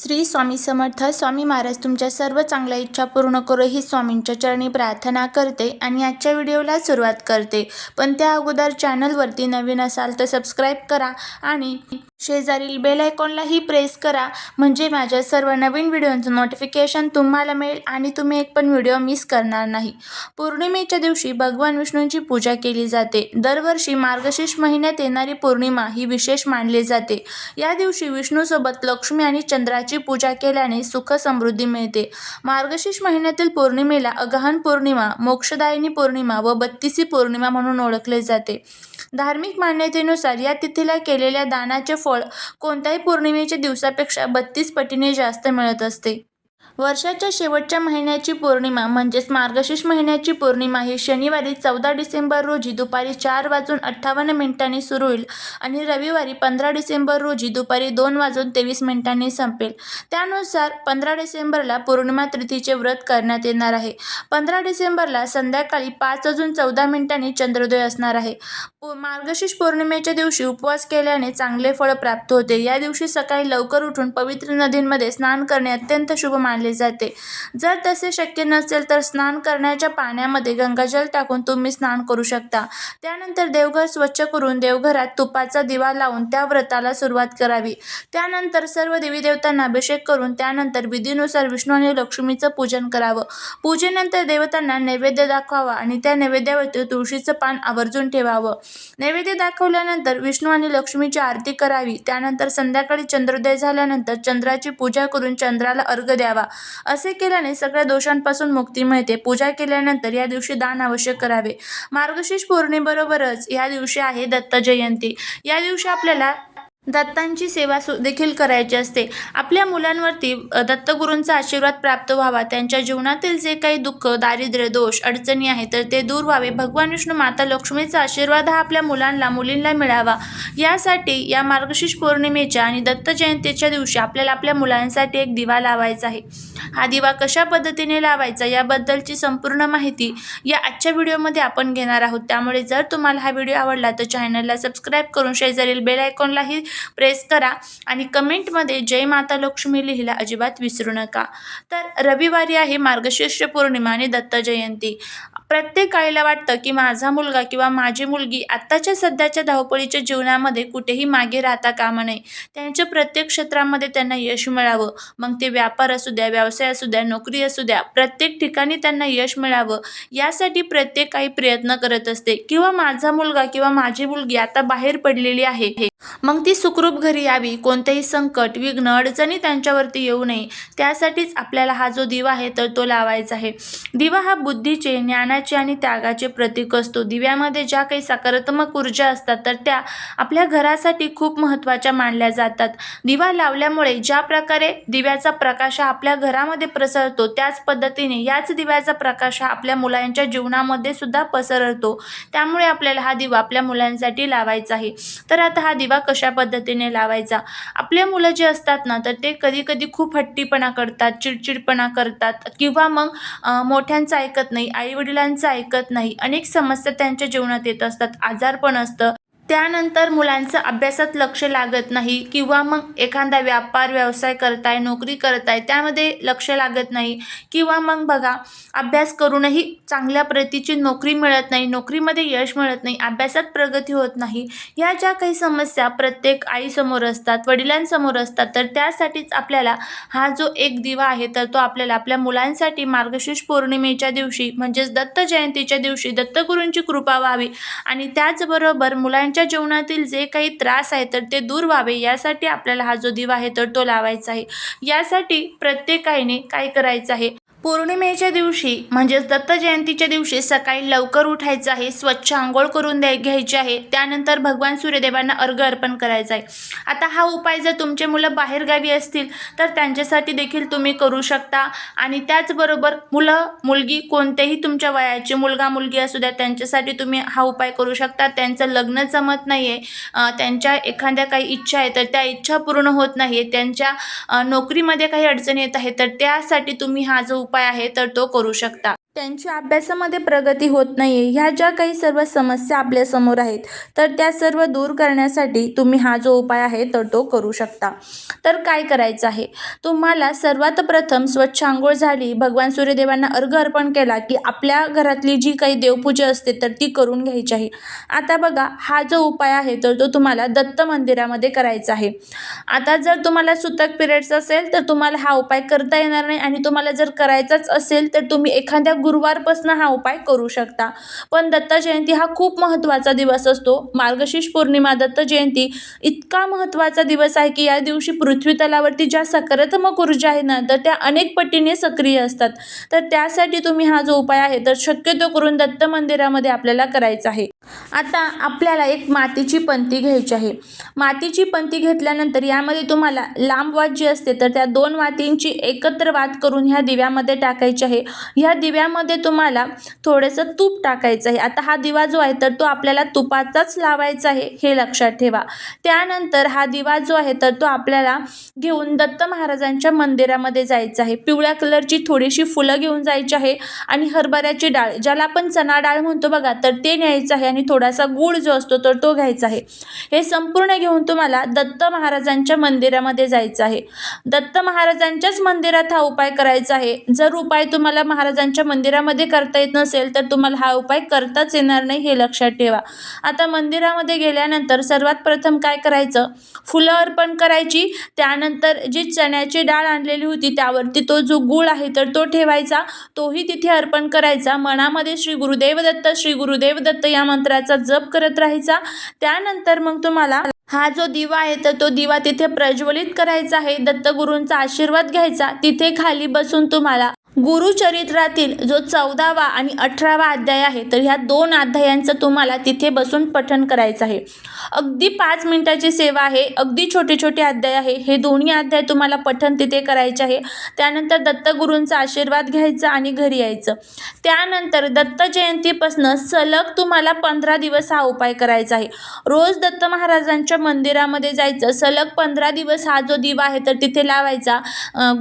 श्री स्वामी समर्थ स्वामी महाराज तुमच्या सर्व चांगल्या इच्छा पूर्ण करो ही स्वामींच्या चरणी प्रार्थना करते आणि आजच्या व्हिडिओला सुरुवात करते. पण त्या अगोदर चॅनलवरती नवीन असाल तर सबस्क्राईब करा आणि शेजारील बेल आयकॉनलाही प्रेस करा. म्हणजे माझ्या सर्व नवीन व्हिडिओचं नोटिफिकेशन तुम्हाला मिळेल आणि तुम्ही एक पण व्हिडिओ मिस करणार नाही. पौर्णिमेच्या दिवशी भगवान विष्णूंची पूजा केली जाते. दरवर्षी मार्गशीर्ष महिन्यात येणारी पौर्णिमा ही विशेष मानली जाते. या दिवशी विष्णूसोबत लक्ष्मी आणि चंद्राची पूजा केल्याने सुख समृद्धी मिळते. मार्गशीर्ष महिन्यातील पौर्णिमेला अगहन पौर्णिमा मोक्षदायिनी पौर्णिमा व बत्तीसी पौर्णिमा म्हणून ओळखले जाते. धार्मिक मान्यतेनुसार या तिथीला केलेल्या दानाचे फळ कोणत्याही पौर्णिमेच्या दिवसापेक्षा बत्तीस पटीने जास्त मिळत असते. वर्षाच्या शेवटच्या महिन्याची पौर्णिमा म्हणजेच मार्गशीर्ष महिन्याची पौर्णिमा ही शनिवारी चौदा डिसेंबर रोजी दुपारी चार वाजून अठ्ठावन्न मिनिटांनी सुरू होईल आणि रविवारी पंधरा डिसेंबर रोजी दुपारी दोन वाजून तेवीस मिनिटांनी संपेल. त्यानुसार पंधरा डिसेंबरला पौर्णिमा तिथीचे व्रत करण्यात येणार आहे. पंधरा डिसेंबरला संध्याकाळी पाच वाजून चौदा मिनिटांनी चंद्रोदय असणार आहे. मार्गशीर्ष पौर्णिमेच्या दिवशी उपवास केल्याने चांगले फळ प्राप्त होते. या दिवशी सकाळी लवकर उठून पवित्र नदींमध्ये स्नान करणे अत्यंत शुभ मानले जाते. जर तसे शक्य नसेल तर स्नान करण्याच्या पाण्यामध्ये गंगाजल टाकून तुम्ही स्नान करू शकता. त्यानंतर देवघर स्वच्छ करून देवघरात तुपाचा दिवा लावून त्या व्रताला सुरुवात करावी. त्यानंतर सर्व देवी देवतांना अभिषेक करून त्यानंतर विधीनुसार विष्णू आणि लक्ष्मीचं पूजन करावं. पूजेनंतर देवतांना नैवेद्य दाखवावा आणि त्या नैवेद्यावरती तुळशीचं पान आवर्जून ठेवावं. नैवेद्य दाखवल्यानंतर विष्णू आणि लक्ष्मीची आरती करावी. त्यानंतर संध्याकाळी चंद्रोदय झाल्यानंतर चंद्राची पूजा करून चंद्राला अर्घ द्यावा. असे केल्याने सगळ्या दोषांपासून मुक्ती मिळते. पूजा केल्यानंतर या दिवशी दान अवश्य करावे. मार्गशीर्ष पौर्णिमेबरोबरच या दिवशी आहे दत्त जयंती. या दिवशी आपल्याला दत्तांची सेवा सु देखील करायची असते. आपल्या मुलांवरती दत्तगुरूंचा आशीर्वाद प्राप्त व्हावा. त्यांच्या जीवनातील जे काही दुःख दारिद्र्य दोष अडचणी आहेत तर ते दूर व्हावे. भगवान विष्णू माता लक्ष्मीचा आशीर्वाद हा आपल्या मुलांना मुलींना मिळावा. यासाठी या मार्गशीर्ष पौर्णिमेच्या आणि दत्त जयंतीच्या दिवशी आपल्याला आपल्या मुलांसाठी एक दिवा लावायचा आहे. हा दिवा कशा पद्धतीने लावायचा याबद्दलची संपूर्ण माहिती या आजच्या व्हिडिओमध्ये आपण घेणार आहोत. त्यामुळे जर तुम्हाला हा व्हिडिओ आवडला तर चॅनलला सबस्क्राईब करून शेजारील बेल आयकॉनलाही प्रेस करा आणि कमेंटमध्ये जय माता लक्ष्मी लिहिला अजिबात विसरू नका. तर रविवारी आहे मार्गशीर्ष पौर्णिमा आणि दत्त जयंती. प्रत्येक आईला वाटतं की माझा मुलगा किंवा माझी मुलगी आत्ताच्या सध्याच्या धावपळीच्या जीवनामध्ये कुठेही मागे राहता कामा नये. त्यांच्या प्रत्येक क्षेत्रामध्ये त्यांना यश मिळावं. मग ते व्यापार असू द्या व्यवसाय असू द्या नोकरी असू द्या प्रत्येक ठिकाणी त्यांना यश मिळावं. यासाठी प्रत्येक काही प्रयत्न करत असते. किंवा माझा मुलगा किंवा माझी मुलगी आता बाहेर पडलेली आहे. मग ती सुखरूप घरी यावी. कोणतेही संकट विघ्न अडचणी त्यांच्यावरती येऊ नये. त्यासाठीच आपल्याला हा जो दिवा आहे तर तो लावायचा आहे. दिवा हा बुद्धीचे ज्ञानाचे आणि त्यागाचे प्रतीक असतो. दिव्यामध्ये ज्या काही सकारात्मक ऊर्जा असतात तर त्या आपल्या घरासाठी खूप महत्त्वाच्या मानल्या जातात. दिवा लावल्यामुळे ज्या प्रकारे दिव्याचा प्रकाश हा आपल्या घरामध्ये प्रसरतो त्याच पद्धतीने याच दिव्याचा प्रकाश हा आपल्या मुलांच्या जीवनामध्ये सुद्धा पसरतो. त्यामुळे आपल्याला हा दिवा आपल्या मुलांसाठी लावायचा आहे. तर आता हा दिवा कशा पद्धतीने लावायचा? आपले मुलं जे असतात ना तर ते कधी कधी खूप हट्टीपणा करतात चिडचिडपणा करतात किंवा मग मोठ्यांचं ऐकत नाही. आईवडिलांचं ऐकत नाही. अनेक समस्या त्यांच्या जीवनात येत असतात. आजारपण असतं. त्यानंतर मुलांचं अभ्यासात लक्ष लागत नाही किंवा मग एखादा व्यापार व्यवसाय करताय नोकरी करताय त्यामध्ये लक्ष लागत नाही. किंवा मग बघा अभ्यास करूनही चांगल्या प्रतीची नोकरी मिळत नाही नोकरीमध्ये यश मिळत नाही अभ्यासात प्रगती होत नाही. ह्या ज्या काही समस्या प्रत्येक आईसमोर असतात वडिलांसमोर असतात तर त्यासाठीच आपल्याला हा जो एक दिवा आहे तर तो आपल्याला आपल्या मुलांसाठी मार्गशीर्ष पौर्णिमेच्या दिवशी म्हणजेच दत्त जयंतीच्या दिवशी दत्तगुरूंची कृपा व्हावी आणि त्याचबरोबर मुलांच्या जीवनातील जे काही त्रास आहे तर ते दूर व्हावे. यासाठी आपल्याला हा जो दिवा आहे तर तो लावायचा आहे. यासाठी प्रत्येक आईने काय करायचं आहे? पौर्णिमेच्या दिवशी म्हणजेच दत्त जयंतीच्या दिवशी सकाळी लवकर उठायचं आहे स्वच्छ आंघोळ करून द्याय घ्यायची आहे त्यानंतर भगवान सूर्यदेवांना अर्घ अर्पण करायचं आहे. आता हा उपाय जर तुमचे मुलं बाहेरगावी असतील तर त्यांच्यासाठी देखील तुम्ही करू शकता. आणि त्याचबरोबर मुलं मुलगी कोणत्याही तुमच्या वयाची मुलगा मुलगी असू द्या त्यांच्यासाठी तुम्ही हा उपाय करू शकता. त्यांचं लग्न जमत नाही आहे त्यांच्या एखाद्या काही इच्छा आहे तर त्या इच्छा पूर्ण होत नाही आहे त्यांच्या नोकरीमध्ये काही अडचणी येत आहे तर त्यासाठी तुम्ही हा जो उपाय आहे तर तो करू शकता. त्यांची अभ्यासामध्ये प्रगती होत नाही आहे ह्या ज्या काही सर्व समस्या आपल्यासमोर आहेत तर त्या सर्व दूर करण्यासाठी तुम्ही हा जो उपाय आहे तर तो करू शकता. तर काय करायचं आहे? तुम्हाला सर्वात प्रथम स्वच्छ आंघोळ झाली भगवान सूर्यदेवांना अर्घ अर्पण केला की आपल्या घरातली जी काही देवपूजा असते तर ती करून घ्यायची आहे. आता बघा हा जो उपाय आहे तर तो तुम्हाला दत्त मंदिरामध्ये करायचा आहे. आता जर तुम्हाला सुतक पिरियड्स असेल तर तुम्हाला हा उपाय करता येणार नाही आणि तुम्हाला जर करायचाच असेल तर तुम्ही एखाद्या गुरुवारपासून हा उपाय करू शकता. पण दत्त जयंती हा खूप महत्त्वाचा दिवस असतो. मार्गशीर्ष पौर्णिमा दत्त जयंती इतका महत्त्वाचा दिवस आहे की या दिवशी पृथ्वी तलावरती ज्या सकारात्मक ऊर्जा आहे ना तर त्या अनेक पटीने सक्रिय असतात. तर त्यासाठी तुम्ही हा जो उपाय आहे तर शक्यतो करून दत्त मंदिरामध्ये आपल्याला करायचा आहे. आता आपल्याला एक मातीची पंती घ्यायची आहे. मातीची पंती घेतल्यानंतर यामध्ये तुम्हाला लांब वात जी असते तर त्या दोन वातींची एकत्र वात करून ह्या दिव्यामध्ये टाकायची आहे. ह्या त्यामध्ये तुम्हाला थोडंसं तूप टाकायचं आहे. आता हा दिवा जो आहे तर तो आपल्याला तुपाचाच लावायचा आहे हे लक्षात ठेवा. त्यानंतर हा दिवा जो आहे तर तो आपल्याला घेऊन दत्त महाराजांच्या मंदिरामध्ये जायचं आहे. पिवळ्या कलरची थोडीशी फुलं घेऊन जायची आहे आणि हरभऱ्याची डाळ ज्याला आपण चणा डाळ म्हणतो बघा तर ते न्यायचं आहे आणि थोडासा गूळ जो असतो तर तो घ्यायचा आहे. हे संपूर्ण घेऊन तुम्हाला दत्त महाराजांच्या मंदिरामध्ये जायचं आहे. दत्त महाराजांच्याच मंदिरात हा उपाय करायचा आहे. जर उपाय तुम्हाला महाराजांच्या मंदिर मंदिरामध्ये करता येत नसेल तर तुम्हाला हा उपाय करताच येणार नाही हे लक्षात ठेवा. आता मंदिरामध्ये गेल्यानंतर सर्वात प्रथम काय करायचं? फुलं अर्पण करायची. त्यानंतर जी चण्याची डाळ आणलेली होती त्यावरती तो जो गूळ आहे तर तो ठेवायचा. तोही तिथे अर्पण करायचा. मनामध्ये श्री गुरुदेव दत्त श्री गुरुदेव दत्त या मंत्राचा जप करत राहायचा. त्यानंतर मग तुम्हाला हा जो दिवा आहे तर तो दिवा तिथे प्रज्वलित करायचा आहे. दत्तगुरूंचा आशीर्वाद घ्यायचा. तिथे खाली बसून तुम्हाला गुरुचरित्रातील जो चौदावा आणि अठरावा अध्याय आहे तर ह्या दोन अध्यायांचं तुम्हाला तिथे बसून पठन करायचं आहे. अगदी पाच मिनिटाची सेवा आहे अगदी छोटे छोटे अध्याय आहे हे दोन्ही अध्याय तुम्हाला पठन तिथे करायचे आहे. त्यानंतर दत्तगुरूंचा आशीर्वाद घ्यायचा आणि घरी यायचं. त्यानंतर दत्त जयंतीपासनं सलग तुम्हाला पंधरा दिवस हा उपाय करायचा आहे. रोज दत्त महाराजांच्या मंदिरामध्ये जायचं सलग पंधरा दिवस हा जो दिवा आहे तर तिथे लावायचा.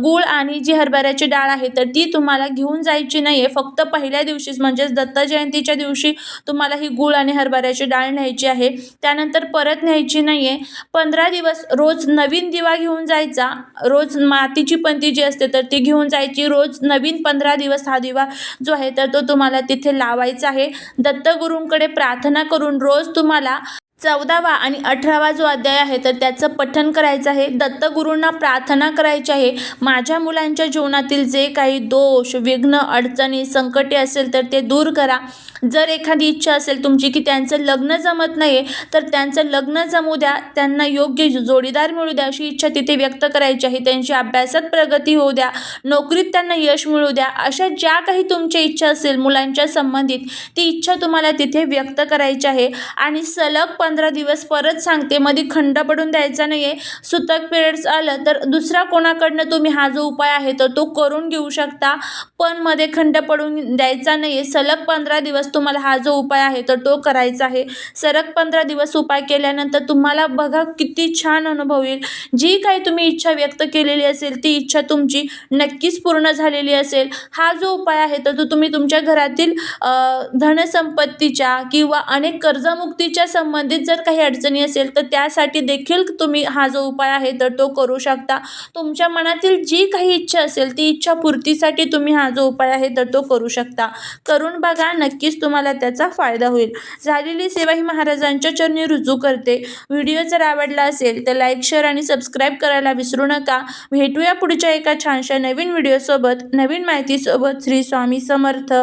गूळ आणि जी हरभऱ्याची डाळ आहे तर ती तुम्हाला घेऊन जायची नाही आहे फक्त पहिल्या दिवशीच म्हणजेच दत्त जयंतीच्या दिवशी तुम्हाला ही गूळ आणि हरभऱ्याची डाळ न्यायची आहे. त्यानंतर परत न्यायची नाही आहे पंधरा दिवस रोज नवीन दिवा घेऊन जायचा. रोज मातीची पंती जी असते तर ती घेऊन जायची. रोज नवीन पंधरा दिवस हा दिवा जो आहे तर तो तुम्हाला तिथे लावायचा आहे. दत्तगुरूंकडे प्रार्थना करून रोज तुम्हाला चौदावा आणि अठरावा जो अध्याय आहे तर त्याचं पठन करायचं आहे. दत्तगुरूंना प्रार्थना करायची आहे. माझ्या मुलांच्या जीवनातील जे काही दोष विघ्न अडचणी संकटे असेल तर ते दूर करा. जर एखादी इच्छा असेल तुमची की त्यांचं लग्न जमत नाही आहे तर त्यांचं लग्न जमू द्या. त्यांना योग्य जोडीदार मिळू द्या. अशी इच्छा तिथे व्यक्त करायची आहे. त्यांची अभ्यासात प्रगती होऊ द्या. नोकरीत त्यांना यश मिळू द्या. अशा ज्या काही तुमच्या इच्छा असेल मुलांच्या संबंधित ती इच्छा तुम्हाला तिथे व्यक्त करायची आहे. आणि सलग पंधरा दिवस परत सांगते. मध्ये खंड पडून द्यायचा नाही आहे सुतक पिरियड्स आलं तर दुसरा कोणाकडनं तुम्ही हा जो उपाय आहे तर तो करून घेऊ शकता. पण मध्ये खंड पडून द्यायचा नाही आहे सलग पंधरा दिवस तुम्हाला हा जो उपाय आहे तर तो करायचा आहे. सलग पंधरा दिवस उपाय केल्यानंतर तुम्हाला बघा किती छान अनुभव येईल. जी काही तुम्ही इच्छा व्यक्त केलेली असेल ती इच्छा तुमची नक्कीच पूर्ण झालेली असेल. हा जो उपाय आहे तर तो तुम्ही तुमच्या घरातील धनसंपत्तीच्या किंवा अनेक कर्जमुक्तीच्या संबंधित जर काही अडचणी असेल तर त्यासाठी देखील तुम्ही हा जो उपाय आहे तर तो करू शकता. तुमच्या मनातील जी काही इच्छा असेल ती इच्छा पूर्तीसाठी तुम्ही हा जो उपाय आहे तर तो करू शकता. करून बघा नक्कीच तुम्हाला त्याचा फायदा होईल. झालेली सेवा ही महाराजांच्या चरणी रुजू करते. व्हिडिओ जर आवडला असेल तर लाईक शेअर आणि सबस्क्राईब करायला विसरू नका. भेटूया पुढच्या एका छानशा नवीन व्हिडिओसोबत. नवीन माहितीसोबत श्री स्वामी समर्थ.